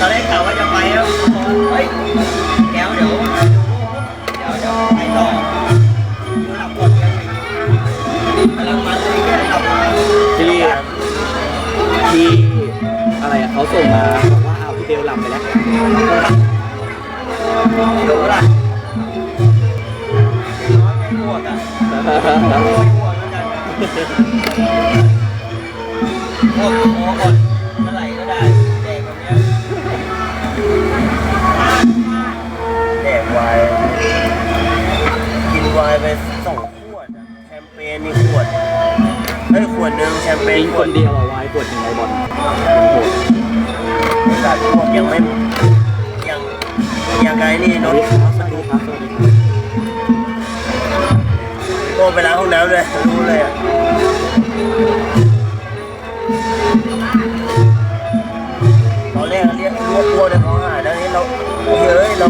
ตอนแรกกะว่าจะไปแล้วเฮ้ยแก้วเดี๋ยวเดี๋ยวเดี๋ยวไปต่อหลับก่อนกันกำลังมันเลยแค่หลับที่ที่อะไรอะเขาส่งมาบอกว่าเอาพี่เบลหลับไปแล้วดูล่ะน้อยไม่ปวดอะไม่ปวดแล้วกันกโอ้คนเมื่อไหร่ กินไปสองขวดอะแชมเปญนี่ขวดเฮ้ยขวดหนึ่งแชมเปญกินขควดนเดียวอะวายปวดหนึ่งไอบอลโหดสัตว์พวกยังไม่ยังยังไงนี่นวัสนดีท์ครับสวัสดีครับสวัสดีครับโตไปล้างห้องน้ำเลยรู้เลยอะตอนแรกเรียกรวบตัวเลยเขาหายแล้วนี่เราเฮ้ยเรา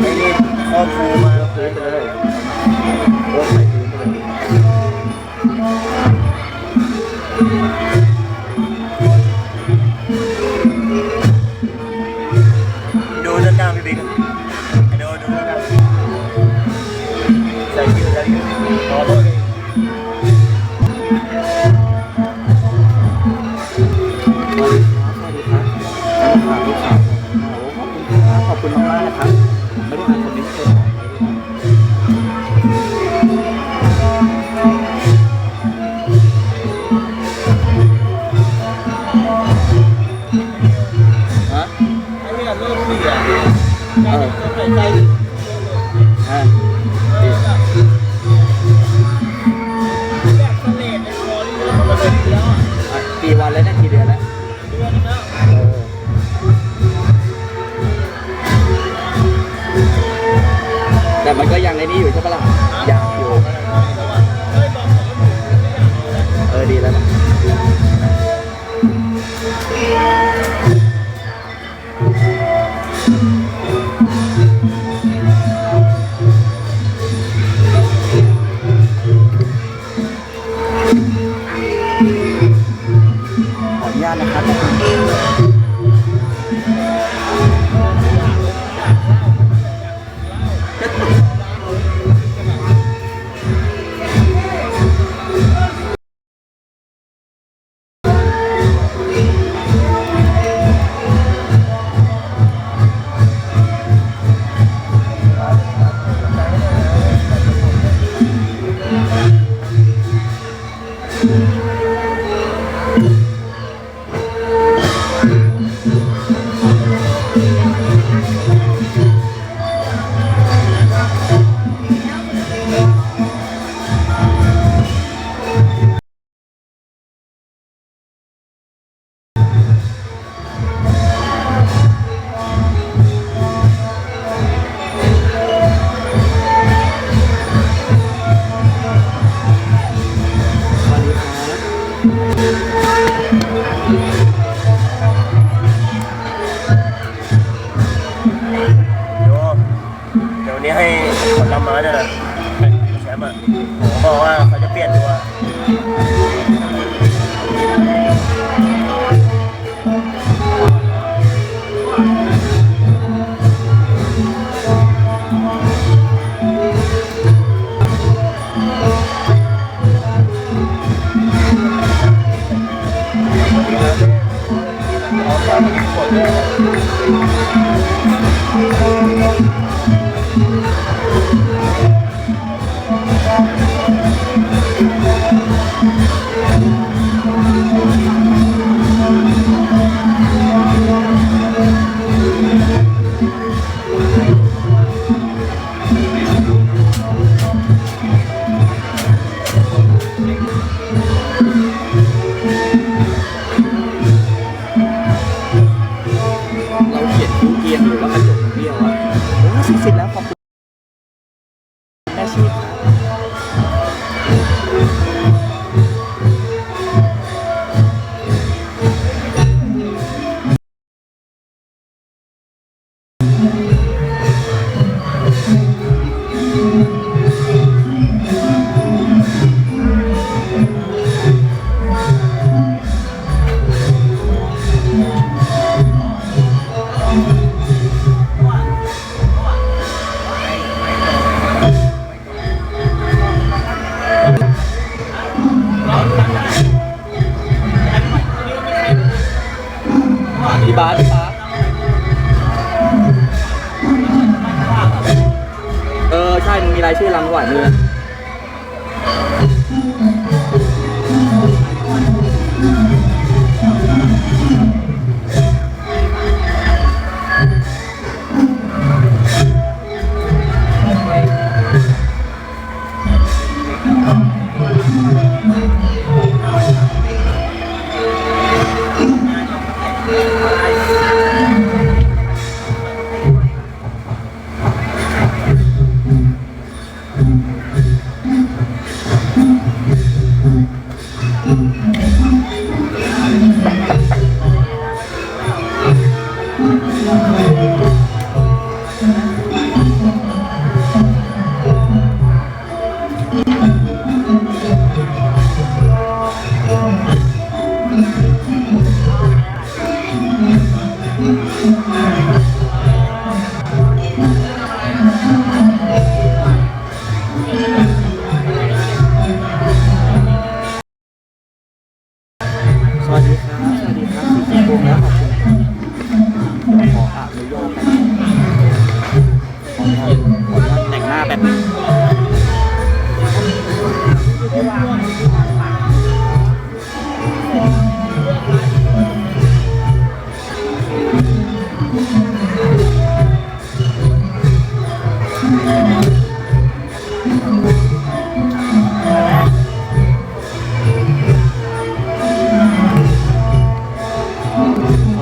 ไอ้นี่ครอบครูมาพื้นไปเลย โเออใส่ใจฮะดีแบบสเลดในคอนี่มันก็เป็นแล้วอะอะกี่วันแล้วเนะกี่เดือนแล้วเดือนแล้วเออแต่มันก็ยังในนี้อยู่ใช่ปะล่ะยังอยู่ เออดีแล้วนะ นี้ให้คนรับมาเนี่ยนะแชมป์อะผมบอกว่าเขาจะเปลี่ยนตัว พี่บาสพี่บาสเออ ใช่มันมีรายชื่อลำถวายมือ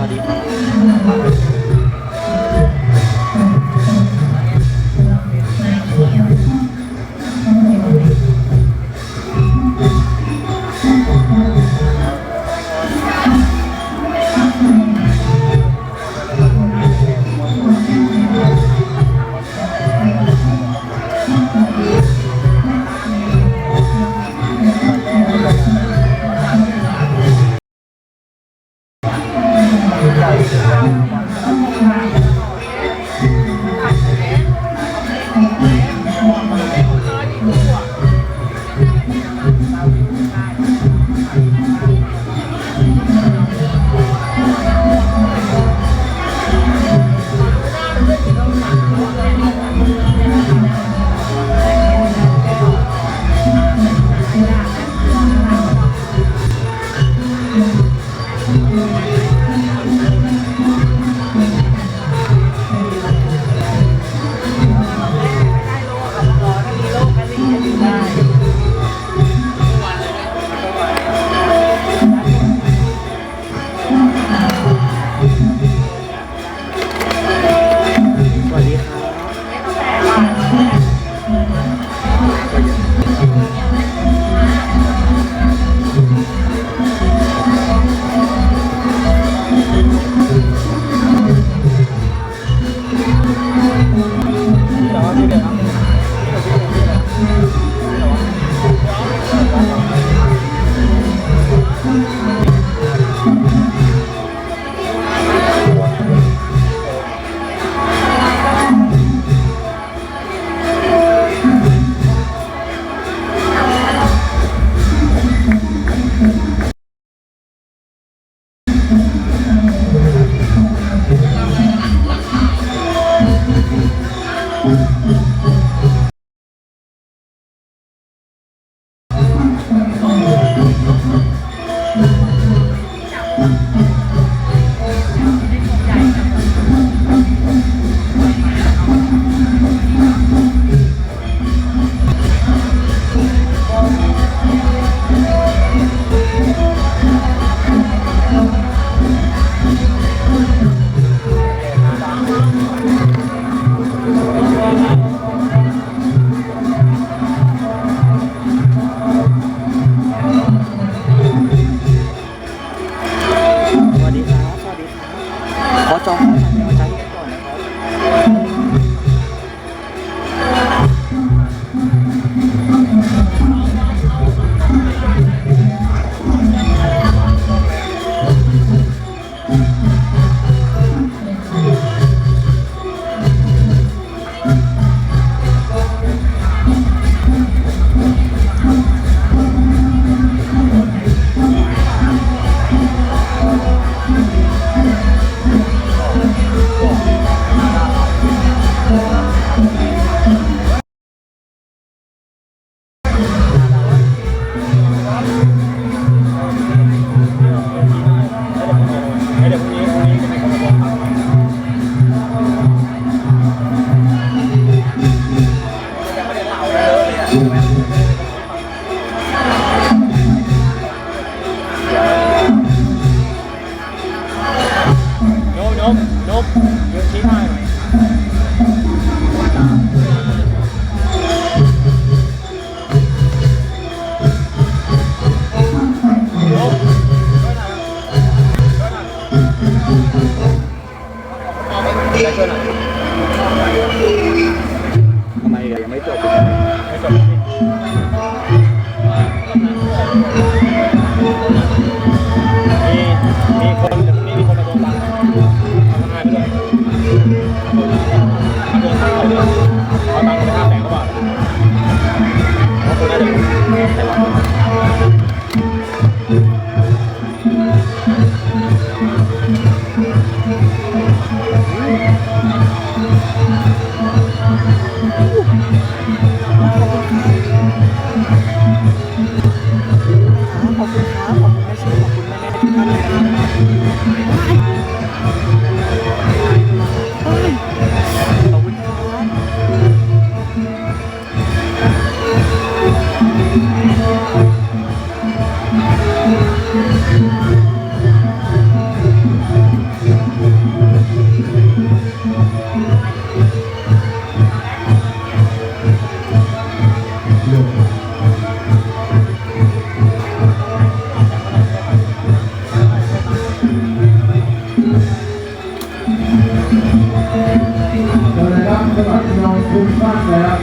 ส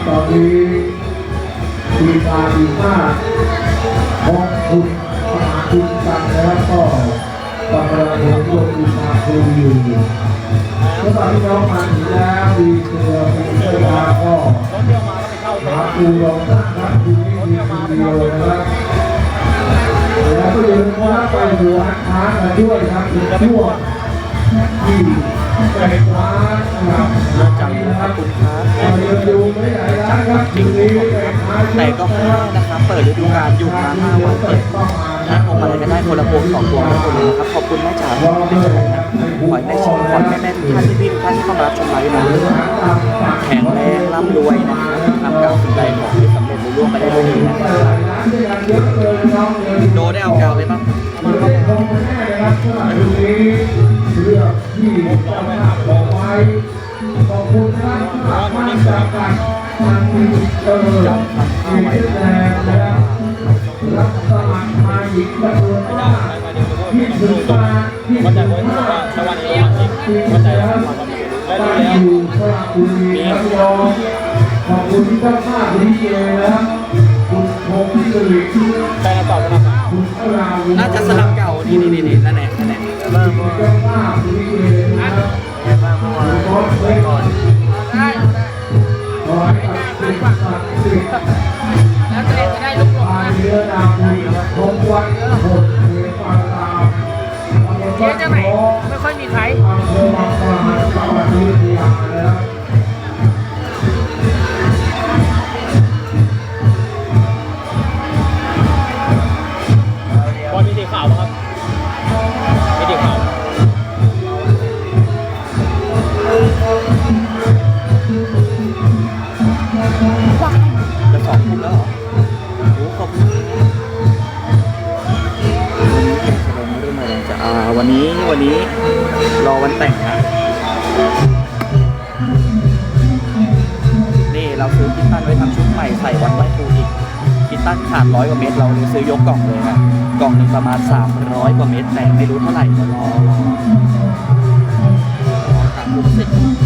ตอนนี้ทีมงานทีมห้าของคุณมหาคุณกันนะครับก็กำลังรวบรวมทีมาครูอยู่สำหรับพี่น้องมาถึงแล้วมีเสือมีเสื้อยาก็รถเที่ยวมาก็ไปเข้าเต็นหาครูรองตั้งครับคุณนี่มีคนเดียวนะครับแล้วก็อย่าลืมว่าไปดูอาคารกันด้วยครับช่วงที่ ไปร้านนะครับน่าจังขอบคุณครับแต่ก็แค่นะครับ เปิดฤดูกาลอยู่มาห้าวันเปิดนะพวงมาลัยก็ได้คนละพวงสองพวงแล้วคนเลยนะครับ ขอบคุณแม่จ๋าที่เป็นยังใจขอให้แม่ชีขอให้แม่ทุกท่านที่พี่งท่านที่เข้ามารับชมไลฟ์นะแข็งแรงร่ำรวยนะครับทำการสิ่งใดขอให้สำเร็จรุ่งเรืองไปได้ด้วยดีนะครับโดได้เอากาวไปบ้าง เรื่องที่จ้าภาพบอกไว้ขอบคุณครับมาจากการทางเออมีแรงนะครับรับสมัครมาอีกจำนวนมากที่ถึงมาที่ถึงไว้าว่าสวรรค์นี้จริงวัดใจแล้วความจริงและตั้ดูงแล้วอยู่สระบุรีระยองขอบคุณที่เจ้าภาพลิเกนะครับคุณพงศ์สิริแฟนตอบสนับสนุนคุณอราวุธน่าจะสลับเก่านี่นี่นี่นั่นแหละนั่นแหละ เจ้าภาพลิเกนะครับคุณบอสไว้ก่อนขอให้กับสิ่งศักดิ์สิทธิ์แล้วตัวเองจะได้ลุกลงนะเรือนาบุญทงวัดหดเทปาตามอำเภอเจ๊บ้านจะไหนไม่ค่อยมีใคร วันนี้วันนี้รอวันแต่งนะนี่เราซื้อคิตตันไว้ทำชุดใหม่ใส่วันไหว้ครูอีกคิตตันขาดร้อยกว่าเมตรเราเลยซื้อยกกล่องเลยนะกล่องหนึ่งประมาณ 300 กว่าเมตรแต่ไม่รู้เท่าไหร่เดี๋ยวรอรอคน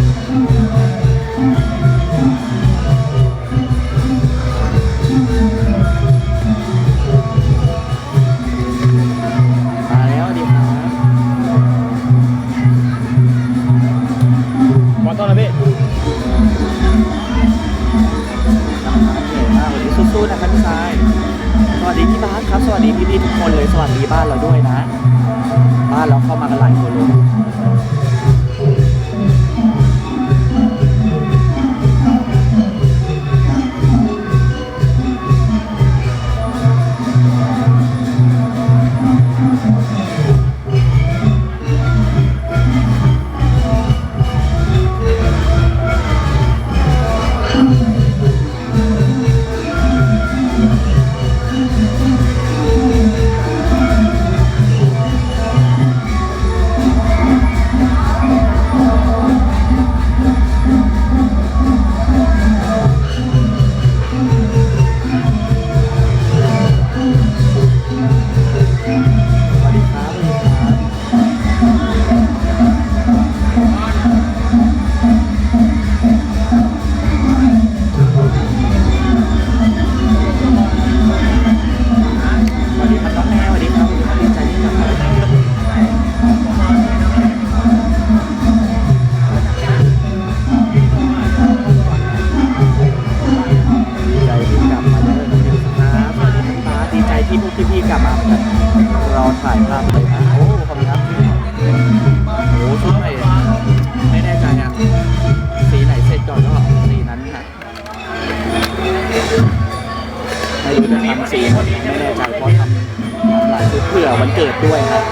จะทำสีไหนไม่แน่ใจเพราะทำหลายชุดเผื่อวันเกิดด้วยครับ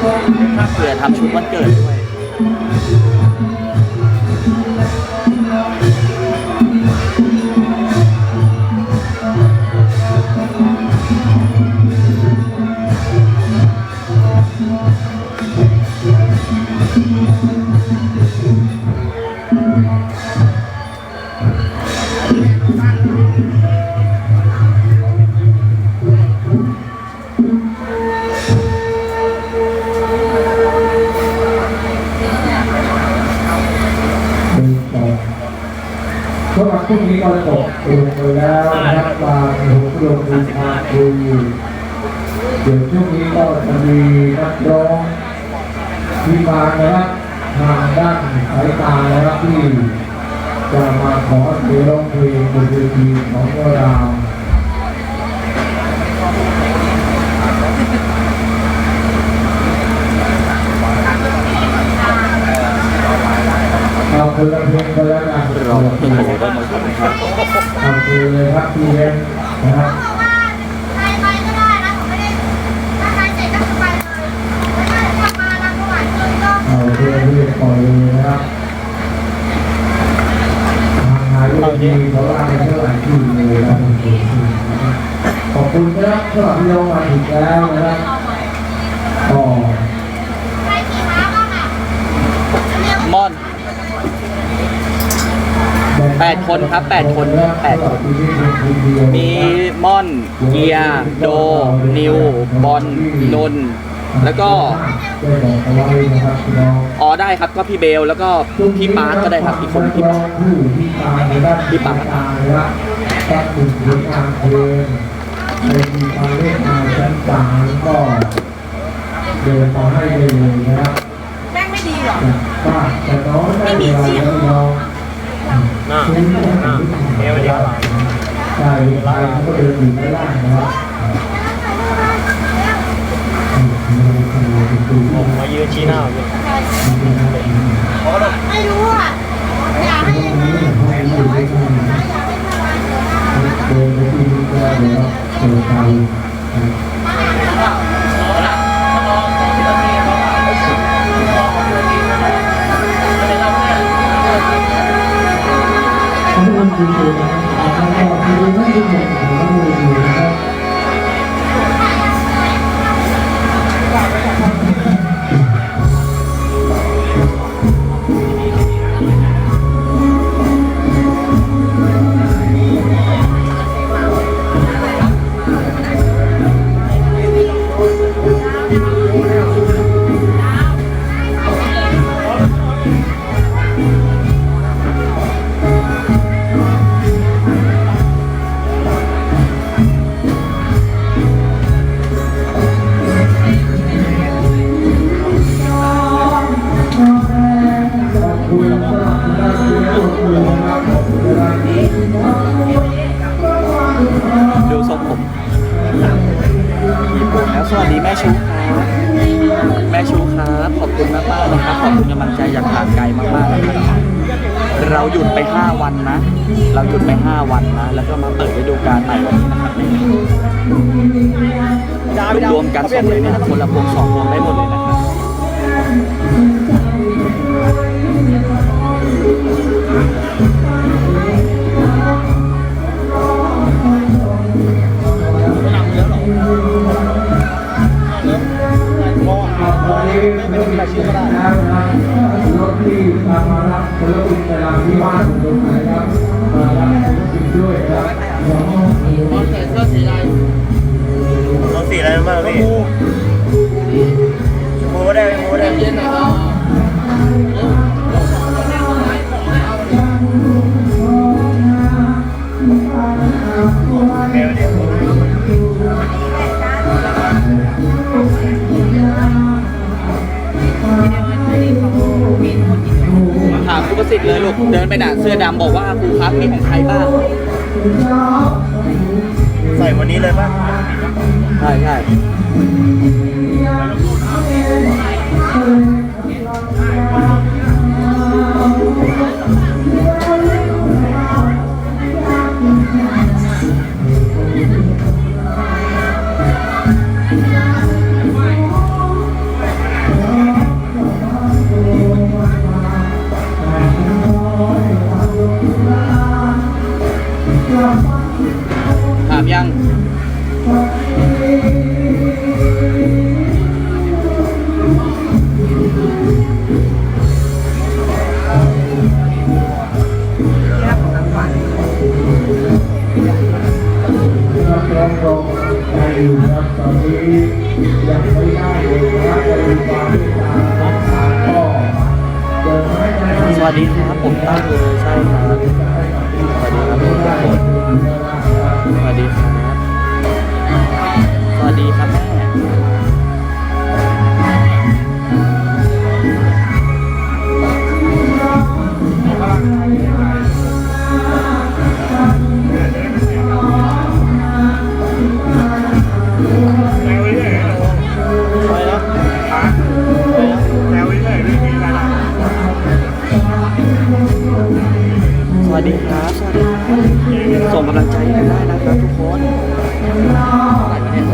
เผื่อทำชุดวันเกิดด้วยำหรับพรุ่งนี้ก็จบลงไปแล้วนะครับตามหัวโรงดูทางดูเดี๋ยวช่วงนี้ก็จะมีนักร้องที่มานะครับทางด้านสายตานะครับที่จะมาขอเสียงร้องเพลงบนเวทีของเราเอาเพลงเพลงไปแล้วกัน รอเพิ่งโหได้หมดครับ เอาเลยครับพี่เล่นนะครับบอกว่าใครไปก็ได้นะผมไม่ได้ถ้าใครเสร็จก็คือไปเลยแล้วถ้ามาทำถวายเงินก็เอาเพลงเรียกปล่อยเลยนะครับทางหายไปดีเพราะว่าเป็นเท่าไหร่ที่เลยครับขอบคุณนะครับสำหรับที่เรามาถึงแล้วนะครับก็ 8 คนครับ 8 คน8คนมีม่อน เกียร์ โด นิว บอลนนแล้วก็อ๋อได้ครับก็พี่เบลแล้วก็พี่ปาร์คก็ได้ครับอีกคนพี่ปาร์กพี่ปาร์ากไม่มีเสียง หน้าซื้อหน้าเอวเดียวหลังใช่ใครก็เดินอยู่ไม่ได้นะครับผมมายืนชี้หน้าอยู่ไม่รู้อะอยากให้ยังไงอยากให้ถวายเงินนะอยากให้ถวายเงินนะเดินไปที่นี่ก็เดี๋ยวเจอกัน ขอ วทวัสดีแม่ชูครับ แม่ชูครับขอบคุณมากมากนะครับ ขอบคุณกำลังใจจากทางไกลมากๆนะครับเราหยุดไป 5 วันนะ เราหยุดไป 5 วันนะ แล้วก็มาเปิดฤดูกาลใหม่วันนี้นะครับรวมกันสองเลยนะคนละพวงสองพวงได้หมดเลยนะครับอ สองใส่เสื้อสีอะไรรถสีอะไรบ้างพี่ชมพูก็ได้ชมพูก็ได้เย็นหน่อยเอ สิทธิ์เลยลูก เดินไปด่าเสื้อดำบอกว่าครูครับมีของใครบ้าง ใส่วันนี้เลยป่ะ ใช่ใช่ นให้ได้สวัสดีครับผมตั้งเลยใช่ครับ สวัสดีำลังใจกันได้นะครับทุกคนอะไระเนี่ย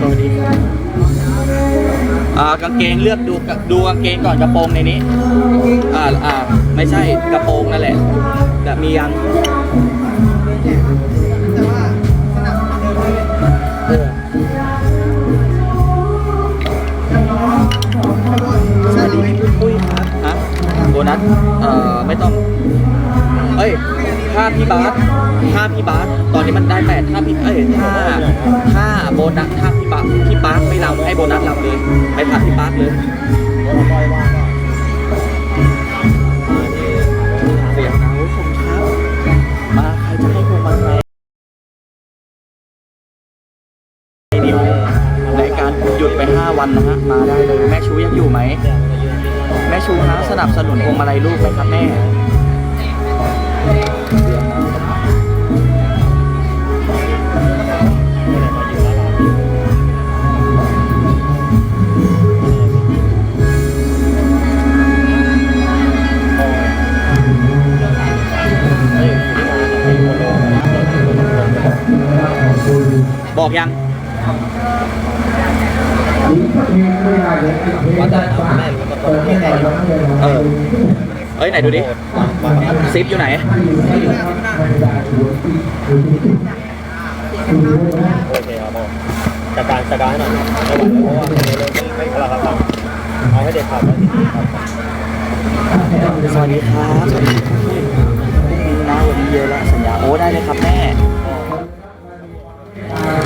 สวัสดีครับอ่ากางเกงเลือกดูดูกางเกงก่อนกระโปรงในนี้ อ่าอ่าไม่ใช่กระโปรงนั่นแหละแต่มียัง บนัสเอ่อไม่ต้อง เอ้ยถ้าพี่บาสถ้าพี่บาสตอนนี้มันได้แปดถ้าพี่เอ้ยถ้าถ้าโบนัสถ้าพี่บาสพี่บาสไม่รำให้โบนัสรำเลยไปผัดพี่บาสเลย นับสนุนพวงมาลัยลูกไหมครับแม่บอกยัง เออเอ้ยไหนดูดิซิปอยู่ไหนโอเคครับผมจัดการจัดการให้หน่อยเพราะว่าไม่ไม่กล้าครับเอาให้เด็กขับไว้ที่ครับสวัสดีครับสวัสดีครับพรุ่งนี้นะวันนี้เยอะแล้วสัญญาโอ้ได้เลยครับแม่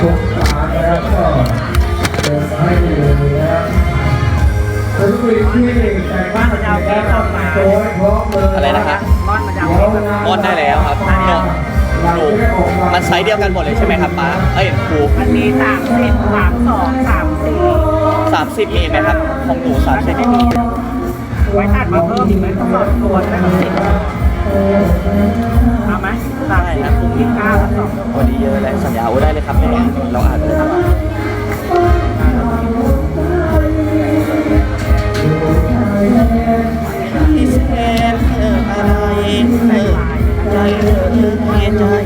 ทุกสารนะครับก็เดินให้เงิน อาแก้วมาโชว์ให้พร้อมเลยอะไรนะครับบ้านมันจะเดี๋ยวงานม่อนได้แล้วครับหนูหนูมันไซส์เดียวกันหมดเลยใช่ไหมครับป้าเอ้ยครูมันมีสามสิบสามสองสามสี่สามสิบมีไหมครับ ของหนูสามสิบไว้ตัดมาเพิ่มอีกไหมต้องสองตัวได้ไหมสิบเอาไหมได้นะพรุ่งนี้เก้าสองพอดีเยอะแล้วสัญญาโอ้ได้เลยครับแม่เราอ่านเลยครับ เ